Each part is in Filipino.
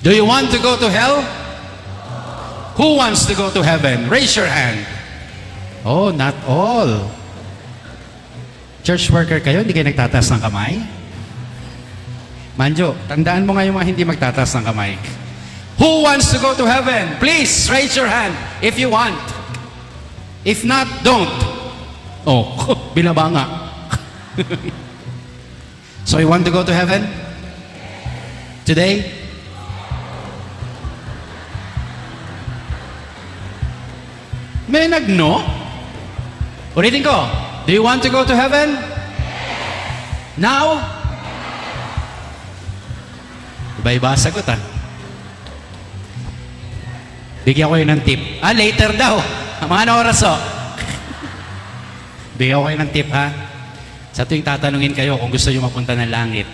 Do you want to go to hell? Who wants to go to heaven? Raise your hand. Oh, not all. Church worker kayo, hindi kayo nagtataas ng kamay? Manjo, tandaan mo nga mga hindi magtataas ng kamay. Who wants to go to heaven? Please, raise your hand if you want. If not, don't. Oh, binaba nga. so you want to go to heaven? Today? May nagno? Ulitin ko. Do you want to go to heaven? Now? Iba-iba sagot ah. Bigyan ko kayo ng tip. Ah, later daw. Mga ano oras oh? Bigyan ko kayo ng tip ha. Sa tuwing tatanungin kayo kung gusto nyo mapunta ng langit.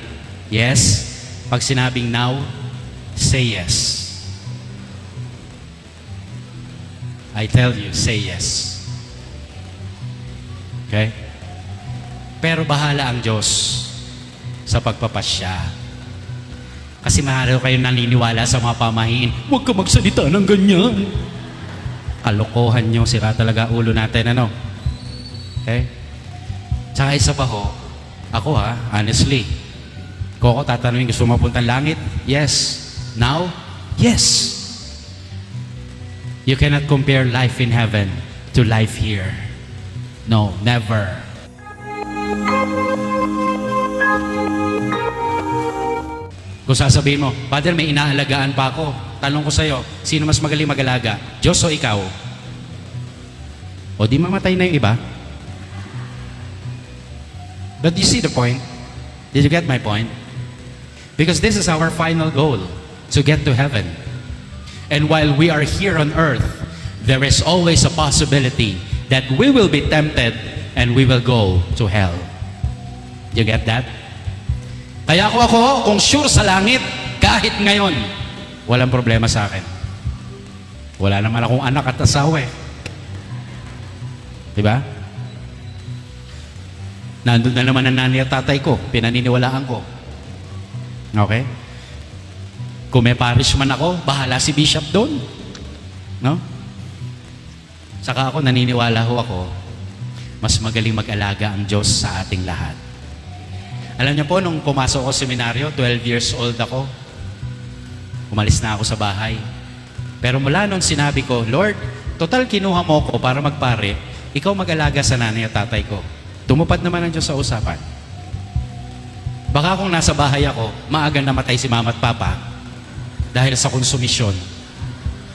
Yes? Pag sinabing now, say yes. I tell you, say yes. Okay? Pero bahala ang Diyos sa pagpapasya. Kasi maaari kayo naniniwala sa mga pamahiin. Huwag ka magsalita ng ganyan. Kalokohan nyo, sira talaga ulo natin, ano? Okay? Tsaka isa pa ho, ako ha, honestly, kung ako tatanungin, gusto mo mapuntang langit? Yes. Now? Yes. You cannot compare life in heaven to life here. No, never. Kung sasabihin mo, Father, may inaalagaan pa ako. Tanong ko sa'yo, sino mas magaling mag-alaga? Diyos o ikaw? O di mamatay na yung iba? But you see the point? Did you get my point? Because this is our final goal, to get to heaven. And while we are here on earth, there is always a possibility that we will be tempted and we will go to hell. You get that? Kaya ako ako, kung sure sa langit, kahit ngayon, walang problema sa akin. Wala naman akong anak at asawa eh. Diba? Nandun na naman ang nanay at tatay ko, pinaniniwalaan ko. Okay? Kung may parish man ako, bahala si bishop doon. No? Saka ako, naniniwala ho ako, mas magaling mag-alaga ang Diyos sa ating lahat. Alam niyo po, nung pumasok sa seminaryo, 12 years old ako, umalis na ako sa bahay. Pero mula nung sinabi ko, Lord, total kinuha mo ko para magpare, ikaw mag-alaga sa nanay at tatay ko. Tumupad naman ang Diyos sa usapan. Baka kung nasa bahay ako, maaga namatay si mama at papa dahil sa konsumisyon.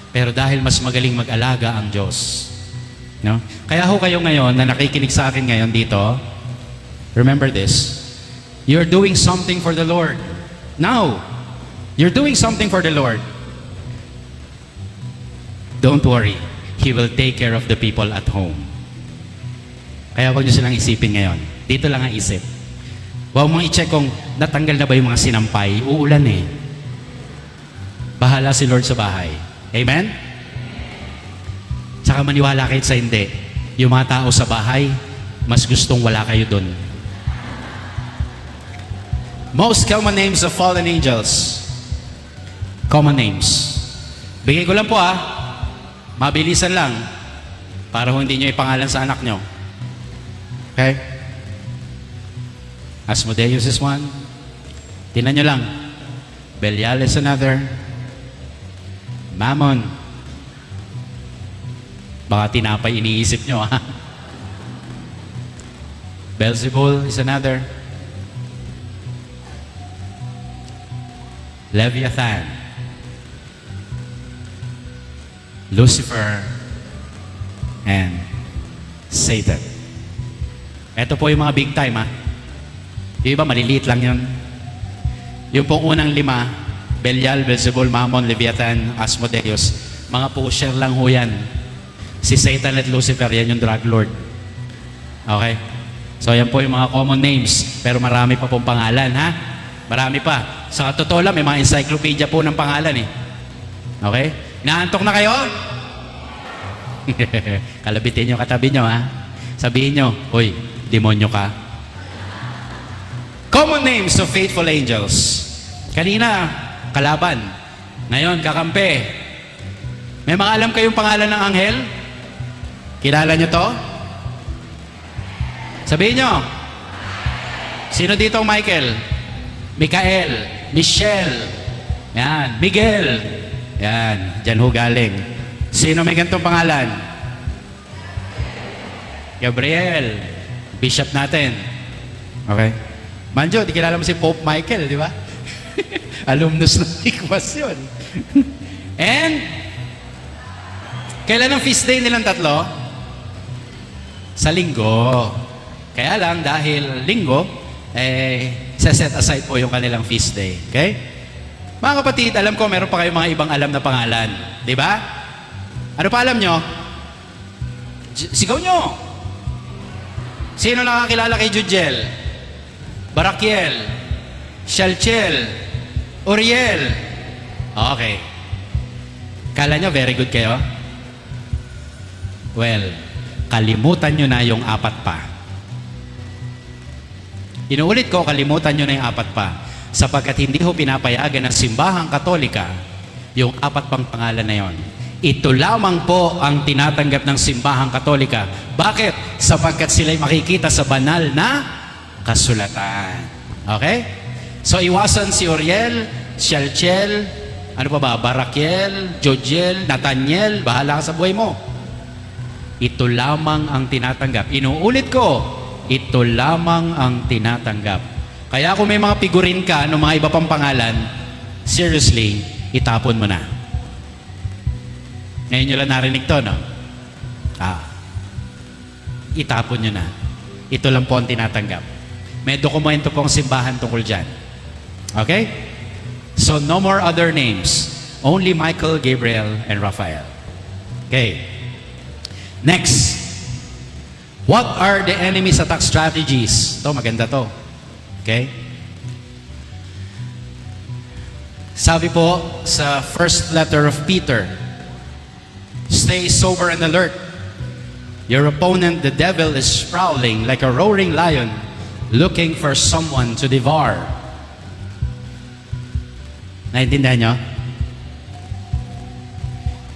Pero dahil mas magaling mag-alaga ang Diyos. No? Kaya ho kayo ngayon na nakikinig sa akin ngayon dito, remember this, you're doing something for the Lord. Now, you're doing something for the Lord. Don't worry, He will take care of the people at home. Kaya huwag niyo silang isipin ngayon. Dito lang ang isip. Huwag mong i-check kung natanggal na ba yung mga sinampay. Uulan eh. Bahala si Lord sa bahay. Amen? Tsaka maniwala kayo sa hindi. Yung mga tao sa bahay, mas gustong wala kayo doon. Most common names of fallen angels. Common names. Bigay ko lang po ah. Mabilisan lang. Para hindi nyo ipangalan sa anak nyo. Okay? Asmodeus is one. Tinan nyo lang. Belial is another. Mammon. Baka tinapay iniisip nyo ha. Beelzebul is another. Leviathan. Lucifer. And Satan. Ito po yung mga big time ha. Yung iba maliliit lang yun. Yung pong unang lima, Belial, Beelzebul, Mammon, Leviathan, Asmodeus, mga pusher lang ho yan. Si Satan at Lucifer, yan yung drug lord. Okay? So yan po yung mga common names, pero marami pa pong pangalan, ha? Marami pa. Sa totoo lang, may mga encyclopedia po ng pangalan eh. Okay? Naantok na kayo? Kalabitin nyo katabi nyo, ha? Sabihin nyo, Uy, demonyo ka. Common names of faithful angels. Kanina, kalaban. Ngayon, kakampi. May mga alam kayong pangalan ng anghel? Kilala nyo to? Sabihin nyo. Sino dito ang Michael? Mikael. Michelle. Yan. Miguel. Yan. Diyan ho galing. Sino may ganitong pangalan? Gabriel. Bishop natin. Okay. Manjo, di kilala mo si Pope Michael, di ba? Alumnus ng Ikwas yun. And, kailan ang feast day nilang tatlo? Sa linggo. Kaya lang, dahil linggo, eh, set aside po yung kanilang feast day. Okay? Mga kapatid, alam ko meron pa kayong mga ibang alam na pangalan. Di ba? Ano pa alam nyo? Sigaw nyo! Sino nakakilala kay Jujel? Barakiel? Shalchel? Uriel? Okay. Kala nyo very good kayo? Well, kalimutan nyo na yung apat pa. Inuulit ko, kalimutan nyo na yung apat pa. Sapagkat hindi ho pinapayagan ng simbahang katolika yung apat pang pangalan na yon. Ito lamang po ang tinatanggap ng simbahang katolika. Bakit? Sapagkat sila'y makikita sa banal na kasulatan. Okay? So iwasan si Oriel, Shalchel, ano pa ba? Barakiel, Jodiel, Nathaniel, bahala ka sa buhay mo. Ito lamang ang tinatanggap. Inuulit ko, ito lamang ang tinatanggap. Kaya kung may mga figurin ka ng mga iba pang pangalan, seriously, itapon mo na. Ngayon nyo lang narinig to, no? Ah. Itapon nyo na. Ito lang po ang tinatanggap. May dokumento pong simbahan tungkol dyan. Okay? So, no more other names. Only Michael, Gabriel, and Raphael. Okay. Next. What are the enemy's attack strategies? To maganda to. Okay? Sabi po sa first letter of Peter, Stay sober and alert. Your opponent, the devil, is prowling like a roaring lion, looking for someone to devour. Naintindihan nyo?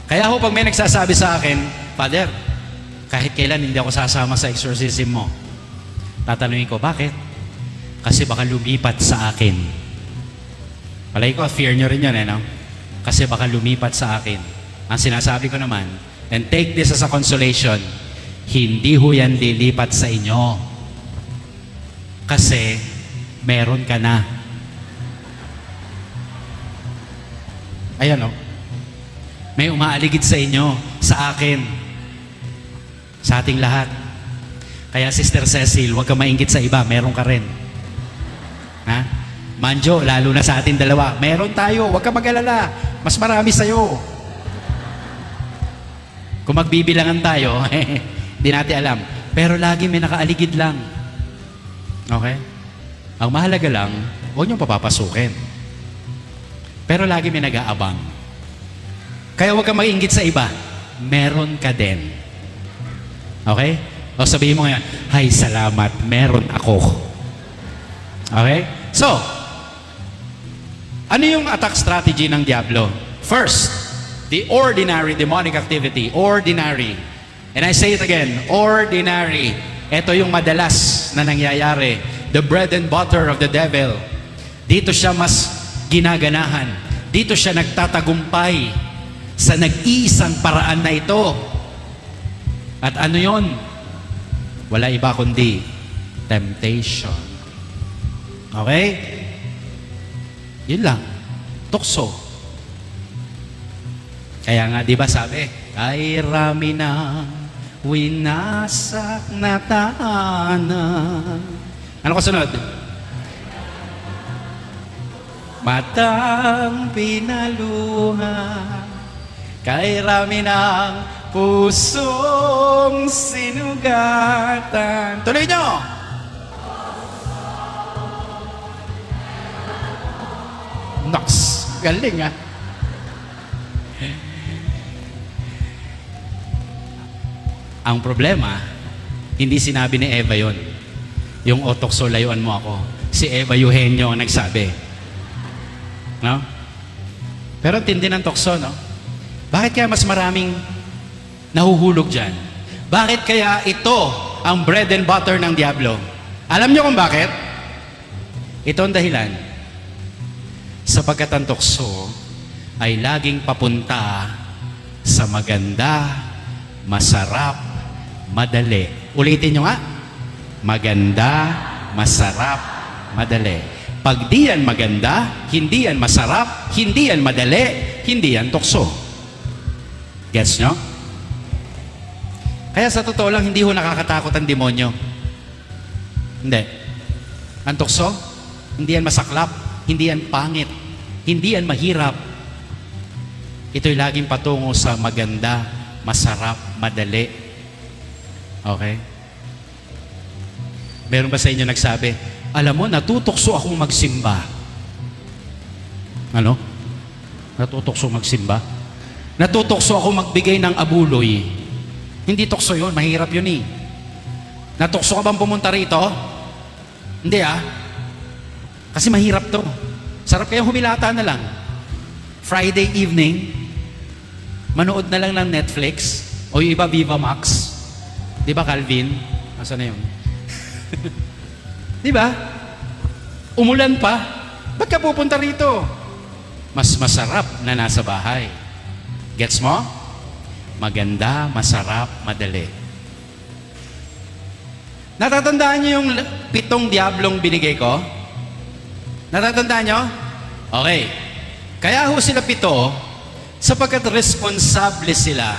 Kaya ho, pag may nagsasabi sa akin, Father, kahit kailan hindi ako sasama sa exorcism mo. Tatanungin ko, bakit? Kasi baka lumipat sa akin. Palay ko, fear nyo rin yun, eh, no? Kasi baka lumipat sa akin. Ang sinasabi ko naman, and take this as a consolation, hindi ho yan lilipat sa inyo. Kasi, meron ka na. Ayan, no? May umaaligid sa inyo, sa akin, sa ating lahat. Kaya Sister Cecil, huwag ka maingit sa iba, meron ka rin. Ha? Manjo, lalo na sa ating dalawa, meron tayo, huwag ka mag-alala, mas marami sa'yo. Kung magbibilangan tayo, hindi natin alam. Pero lagi may nakaaligid lang. Okay? Ang mahalaga lang, huwag niyong papapasukin. Pero lagi may nag-aabang. Kaya huwag kang mag-inggit sa iba. Meron ka din. Okay? O sabihin mo ngayon, Hay, salamat, meron ako. Okay? So, ano yung attack strategy ng Diablo? First, the ordinary demonic activity. Ordinary. And I say it again, ordinary. Ito yung madalas na nangyayari. The bread and butter of the devil. Dito siya mas ginaganahan. Dito siya nagtatagumpay sa nag-iisang paraan na ito. At ano yon? Wala iba kundi temptation. Okay? Yun lang. Tukso. Kaya nga, di ba sabi, ay rami na winasak na tahanan. Ano ko sunod? Matang pinaluha kay rami ng pusong sinugatan. Tuloy nyo! Nox, galing ah. Ang problema, hindi sinabi ni Eva yon. Yung otokso, layuan mo ako. Si Eva Eugenio ang nagsabi. No? Pero tindi ng tukso, no? Bakit kaya mas maraming nahuhulog dyan? Bakit kaya ito ang bread and butter ng Diablo? Alam niyo kung bakit? Ito ang dahilan. Sapagkat ang tukso ay laging papunta sa maganda, masarap, madali. Ulitin nyo nga. Maganda, masarap, madali. Pag di yan maganda, hindi yan masarap, hindi yan madali, hindi yan tukso. Gets nyo? Kaya sa totoo lang, hindi ho nakakatakot ang demonyo. Hindi. Ang tukso, hindi yan masaklap, hindi yan pangit, hindi yan mahirap. Ito'y laging patungo sa maganda, masarap, madali. Okay? Meron ba sa inyo nagsabi, alam mo, natutokso akong magsimba. Ano? Natutokso magsimba? Natutokso ako magbigay ng abuloy. Hindi tukso yun, mahirap yun eh. Natukso ka bang pumunta rito? Hindi ah. Kasi mahirap to. Sarap kayong humilata na lang. Friday evening, manood na lang ng Netflix o yung iba Viva Max. Di ba Calvin? Asa na yun? Di ba? Umulan pa. Ba't ka pupunta rito? Mas masarap na nasa bahay. Gets mo? Maganda, masarap, madali. Natatandaan niyo yung pitong diablong binigay ko? Natatandaan niyo? Okay. Kaya ho sila pito, sapagkat responsable sila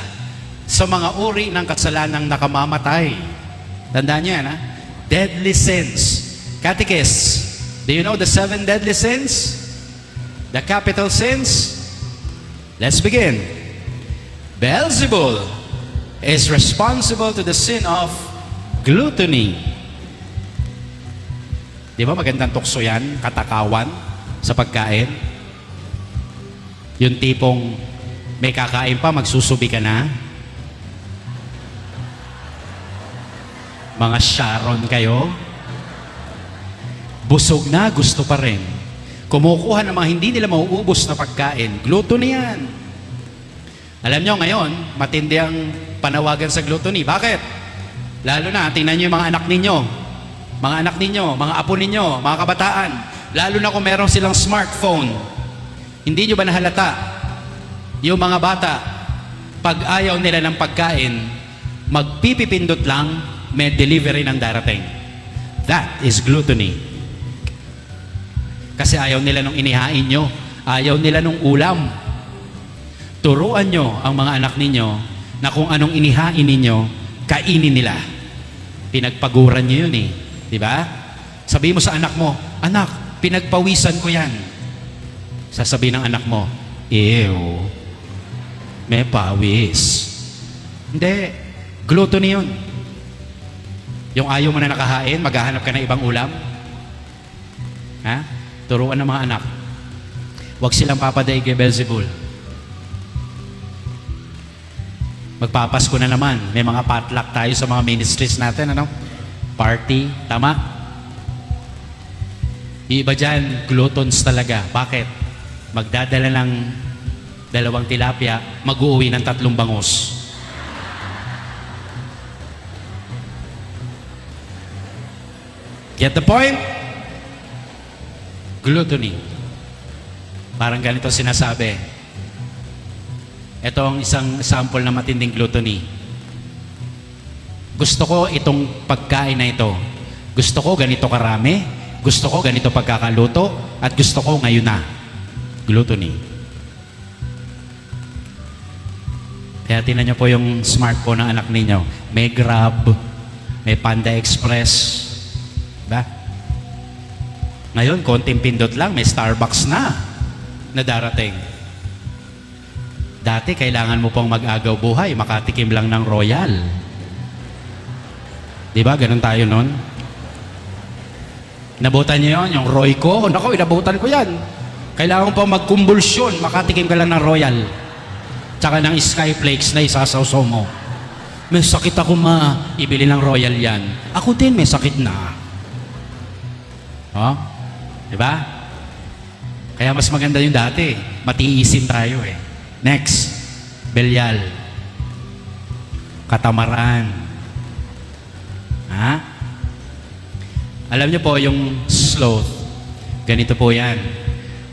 sa mga uri ng kasalanang nakamamatay. Tandaan niyo yan, ha? Deadly sins. Catechist, do you know the seven deadly sins? The capital sins? Let's begin. Beelzebul is responsible to the sin of gluttony. Di ba magandang tukso yan? Katakawan sa pagkain? Yung tipong may kakain pa, magsusubi ka na? Mga Sharon kayo? Busog na, gusto pa rin. Kumukuha ng mga hindi nila mauubos na pagkain. Gluttony yan. Alam nyo ngayon, matindi ang panawagan sa gluttony. Bakit? Lalo na, tingnan nyo yung mga anak ninyo. Mga anak ninyo, mga apo ninyo, mga kabataan. Lalo na kung meron silang smartphone. Hindi nyo ba nahalata? Yung mga bata, pag ayaw nila ng pagkain, magpipipindot lang, may delivery ng darating. That is gluttony. Kasi ayaw nila nung inihain nyo. Ayaw nila nung ulam. Turuan nyo ang mga anak ninyo na kung anong inihain ninyo, kainin nila. Pinagpaguran nyo yun eh. Di ba? Sabi mo sa anak mo, anak, pinagpawisan ko yan. Sasabi ng anak mo, ew, may pawis. Hindi, gluttony yun. Yung ayaw mo na nakahain, maghahanap ka ng ibang ulam. Ha? Turuan ng mga anak. Huwag silang papaday kay Belzebul. Magpapasko na naman. May mga potluck tayo sa mga ministries natin, ano? Party, tama? Iba dyan, gluttons talaga. Bakit? Magdadala ng dalawang tilapia, mag-uwi ng tatlong bangus. Get the point? Gluttony. Parang ganito sinasabi. Ito ang isang sample na matinding gluttony. Gusto ko itong pagkain na ito. Gusto ko ganito karami. Gusto ko ganito pagkakaluto. At gusto ko ngayon na. Gluttony. Kaya tinan niyo po yung smartphone ng anak ninyo. May Grab, may Panda Express. Diba? Ngayon, konting pindot lang, may Starbucks na na darating. Dati, kailangan mo pang mag-agaw buhay, makatikim lang ng Royal. Di ba? Ganun tayo nun. Nabutan niyo yun, yung Royco. Nako, inabutan ko yan. Kailangan pa magkumbulsyon, makatikim ka lang ng Royal. Tsaka ng Skyflakes na isasawsaw mo. May sakit ako ma, ibili ng Royal yan. Ako din may sakit na. Oh? Di ba? Kaya mas maganda yung dati. Matiisin tayo eh. Next, Belial. Katamaran. Ha? Alam niyo po, yung sloth, ganito po yan.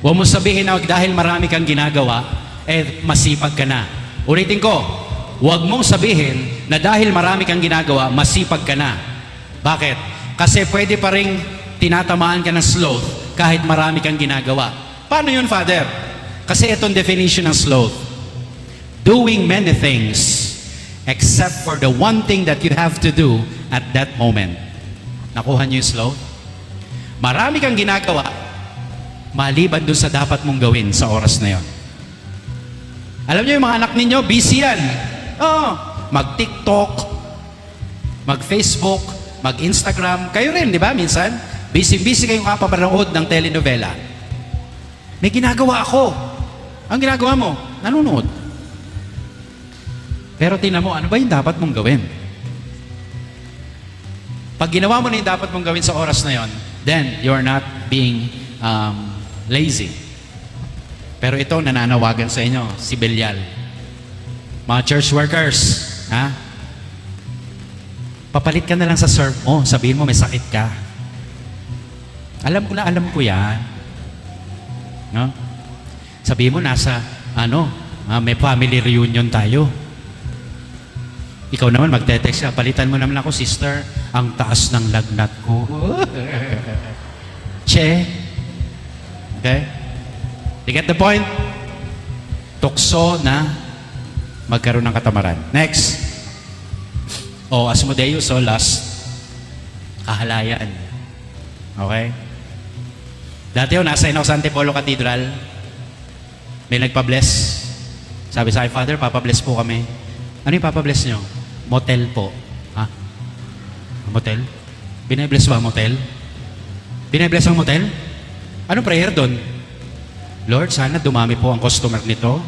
Huwag mo sabihin na dahil marami kang ginagawa, eh masipag ka na. Ulitin ko, huwag mong sabihin na dahil marami kang ginagawa, masipag ka na. Bakit? Kasi pwede pa rin tinatamaan ka ng sloth kahit marami kang ginagawa. Paano yun, Father? Kasi itong definition ng sloth. Doing many things except for the one thing that you have to do at that moment. Nakuha niyo yung sloth? Marami kang ginagawa, maliban dun sa dapat mong gawin sa oras na yon. Alam niyo yung mga anak ninyo, busy yan. Oo, mag-TikTok, mag-Facebook, mag-Instagram. Kayo rin, di ba, minsan? Busy-busy kayong kapapanood ng telenovela. May ginagawa ako. Ang ginagawa mo, nanonood. Pero tingnan mo, ano ba yung dapat mong gawin? Pag ginawa mo na yung dapat mong gawin sa oras na yon, then you're not being um, lazy. Pero ito, nananawagan sa inyo, si Belial. Mga church workers, ha? Papalit ka na lang sa serve mo, sabihin mo may sakit ka. Alam ko na alam ko yan. No? Sabihin mo nasa, ano, ah, may family reunion tayo. Ikaw naman magte-text ka, palitan mo naman ako, sister, ang taas ng lagnat ko. che. Okay? You get the point? Tukso na magkaroon ng katamaran. Next. O, Asmodeus, o last. Kahalayan. Okay? Dati yun, nasa ako sa Antipolo Cathedral. May nagpa-bless. Sabi sa akin, Father, papabless po kami. Ano yung papabless nyo? Motel po. Ha? Motel? Binabless ba motel? Binabless ang motel? Anong prayer doon? Lord, sana dumami po ang customer nito.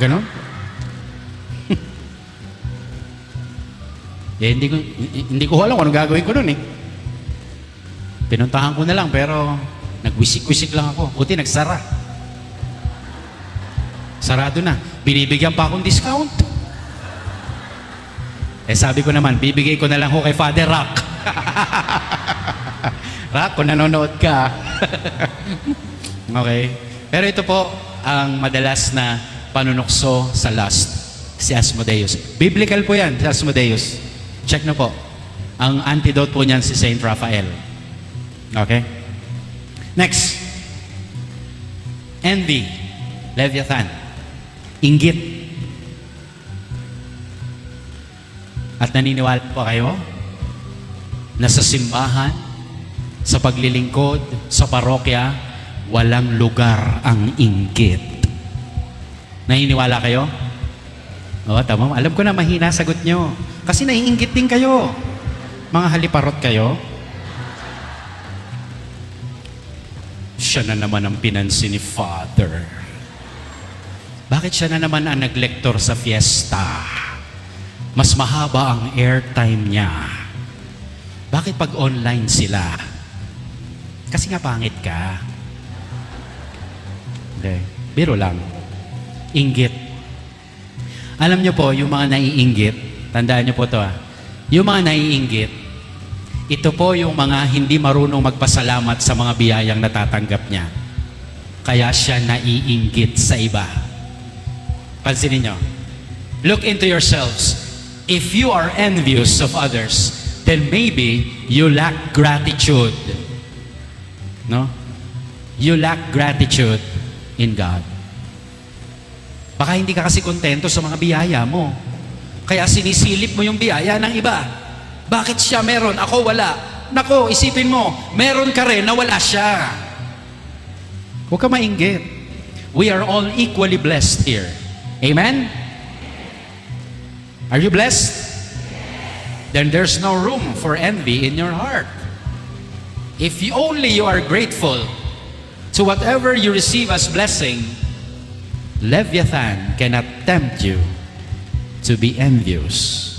Ganon? eh, hindi ko, hindi ko alam kung anong gagawin ko noon eh. Pinuntahan ko na lang pero nagwisik-wisik lang ako. Buti nagsara. Sarado na. Binibigyan pa akong discount. Eh sabi ko naman, bibigay ko na lang ho kay Father Rock. Rock, kung nanonood ka. okay. Pero ito po ang madalas na panunokso sa lust. Si Asmodeus. Biblical po yan, si Asmodeus. Check na po. Ang antidote po niyan si Saint Raphael. Okay? Next. Envy. Leviathan. Inggit. At naniniwala po kayo na sa simbahan, sa paglilingkod, sa parokya, walang lugar ang inggit. Naniniwala kayo? Oo, tama. Alam ko na mahina sagot nyo. Kasi naiinggit din kayo. Mga haliparot kayo. Siya na naman ang pinansin ni Father. Bakit siya na naman ang naglektor sa fiesta? Mas mahaba ang airtime niya. Bakit pag online sila? Kasi nga pangit ka. Hindi. Biro lang. Inggit. Alam niyo po, yung mga naiinggit, tandaan niyo po to ah, yung mga naiinggit, ito po yung mga hindi marunong magpasalamat sa mga biyayang natatanggap niya. Kaya siya naiinggit sa iba. Pansinin niyo. Look into yourselves. If you are envious of others, then maybe you lack gratitude. No? You lack gratitude in God. Baka hindi ka kasi kontento sa mga biyaya mo. Kaya sinisilip mo yung biyaya ng iba. Bakit siya meron? Ako wala. Nako, isipin mo, meron ka rin na wala siya. Huwag ka mainggit. We are all equally blessed here. Amen? Are you blessed? Then there's no room for envy in your heart. If you only you are grateful to whatever you receive as blessing, Leviathan cannot tempt you to be envious.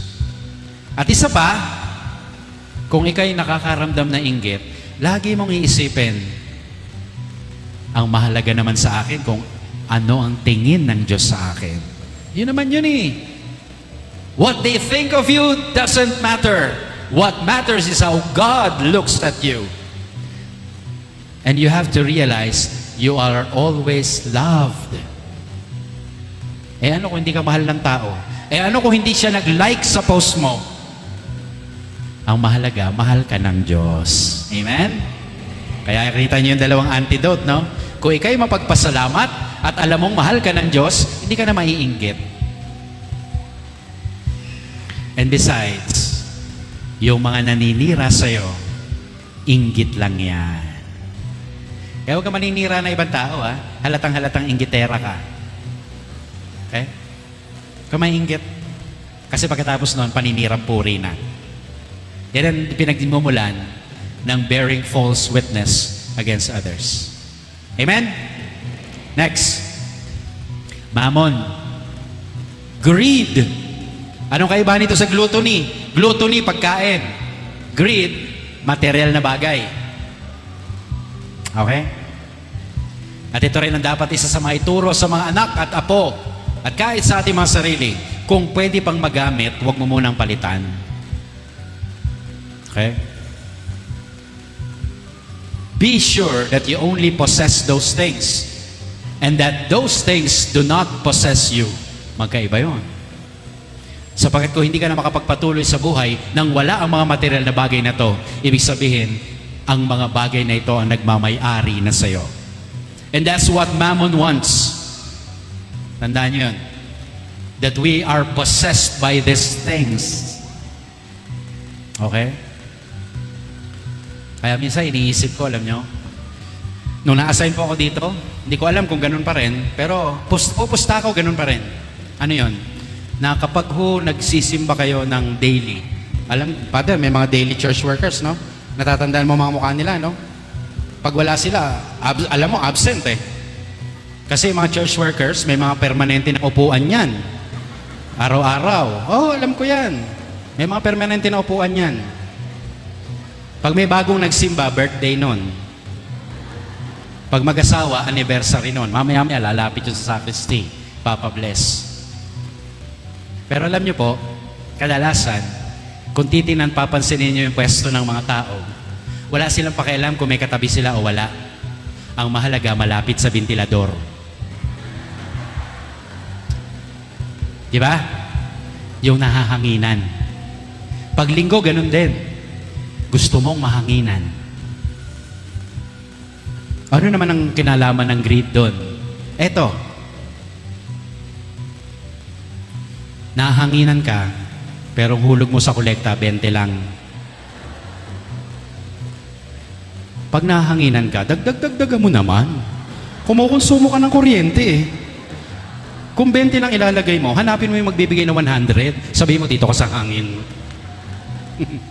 At isa pa, kung ikay nakakaramdam na inggit, lagi mong iisipin, Ang mahalaga naman sa akin kung ano ang tingin ng Diyos sa akin. Yun naman yun eh. What they think of you doesn't matter. What matters is how God looks at you. And you have to realize you are always loved. Eh ano kung hindi ka mahal ng tao? Eh ano kung hindi siya nag-like sa post mo? Ang mahalaga, mahal ka ng Diyos. Amen? Kaya kita niyo yung dalawang antidote, no? Kung ikay mapagpasalamat at alam mong mahal ka ng Diyos, hindi ka na maiinggit. And besides, yung mga naninira sa'yo, inggit lang yan. Kaya huwag ka maninira na ibang tao, ha? Halatang halatang inggitera ka. Okay? Huwag ka mainggit. Kasi pagkatapos noon, paninirang puri na. Yan ang pinagmumulan ng bearing false witness against others. Amen? Next. Mammon. Greed. Anong kaiba nito sa gluttony? Gluttony, pagkain. Greed, material na bagay. Okay? At ito rin ang dapat isa sa mga ituro sa mga anak at apo at kahit sa ating mga sarili. Kung pwede pang magamit, huwag mo munang palitan. Okay? Be sure that you only possess those things and that those things do not possess you. Magkaiba yon. Sapagkat kung hindi ka na makapagpatuloy sa buhay nang wala ang mga material na bagay na to, ibig sabihin, ang mga bagay na ito ang nagmamay-ari na sa'yo. And that's what Mammon wants. Tandaan niyo yun. That we are possessed by these things. Okay? Kaya minsan iniisip ko, alam nyo, nung na-assign po ako dito, hindi ko alam kung ganun pa rin, pero pus- pupusta ako, ganun pa rin. Ano yon? Na kapag ho nagsisimba kayo ng daily, alam, Father, may mga daily church workers, no? Natatandaan mo mga mukha nila, no? Pag wala sila, ab- alam mo, absent eh. Kasi mga church workers, may mga permanente na upuan yan. Araw-araw. Oh, alam ko yan. May mga permanente na upuan yan. Pag may bagong nagsimba, birthday nun. Pag mag-asawa, anniversary nun. Mamaya-maya, lalapit yun sa sacristy. Papa bless. Pero alam nyo po, kadalasan, kung titinan, papansinin nyo yung pwesto ng mga tao, wala silang pakialam kung may katabi sila o wala. Ang mahalaga, malapit sa ventilador. Di ba? Yung nahahanginan. Pag linggo, ganun din. Gusto mong mahanginan. Ano naman ang kinalaman ng greed doon? Eto. Nahanginan ka, pero hulog mo sa kolekta, 20 lang. Pag nahanginan ka, dagdag-dagdagan mo naman. Kumukonsumo ka ng kuryente eh. Kung 20 lang ilalagay mo, hanapin mo yung magbibigay ng 100. Sabihin mo, dito ka sa hangin.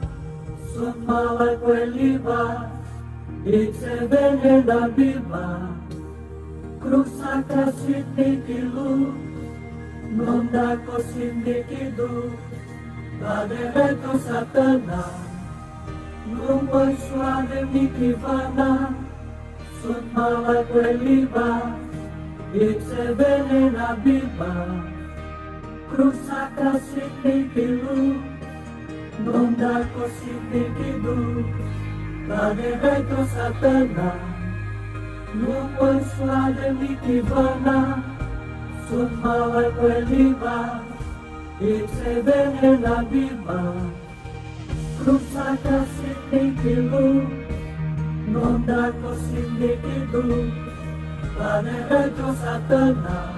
sumama kweliba, itsevele na biba, krusaka sindikilu, Nonda ko sindikidu, Badereto satana, Lumay suave mikivana, Sumala kweliba, Itsebele na biba, Krusaka sindikilu, Mandar-vos indivíduos Para do satana No pansuá de mitivana Sumala coelima E trevele na bima Cruzada se indivíduo Mandar-vos indivíduos Para do satana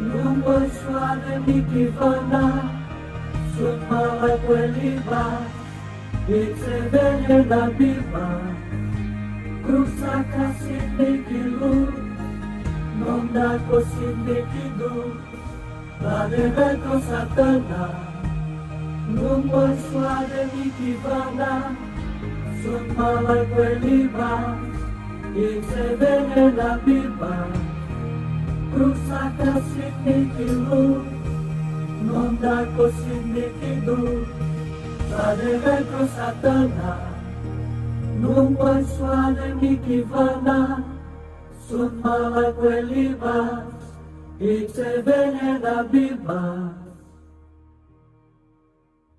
No pansuá de mitivana sumama kuelima itsevenye na bima krusaka sindikilu nondako sindikidu vaneveko satana numboiswade mikivana sumama kuelima itsevenye na bima krusaka sindikilu Nonda ko sindikido Parehe ko satana Nung panswane mikivana Sumala kwelibas Itsebene na bibas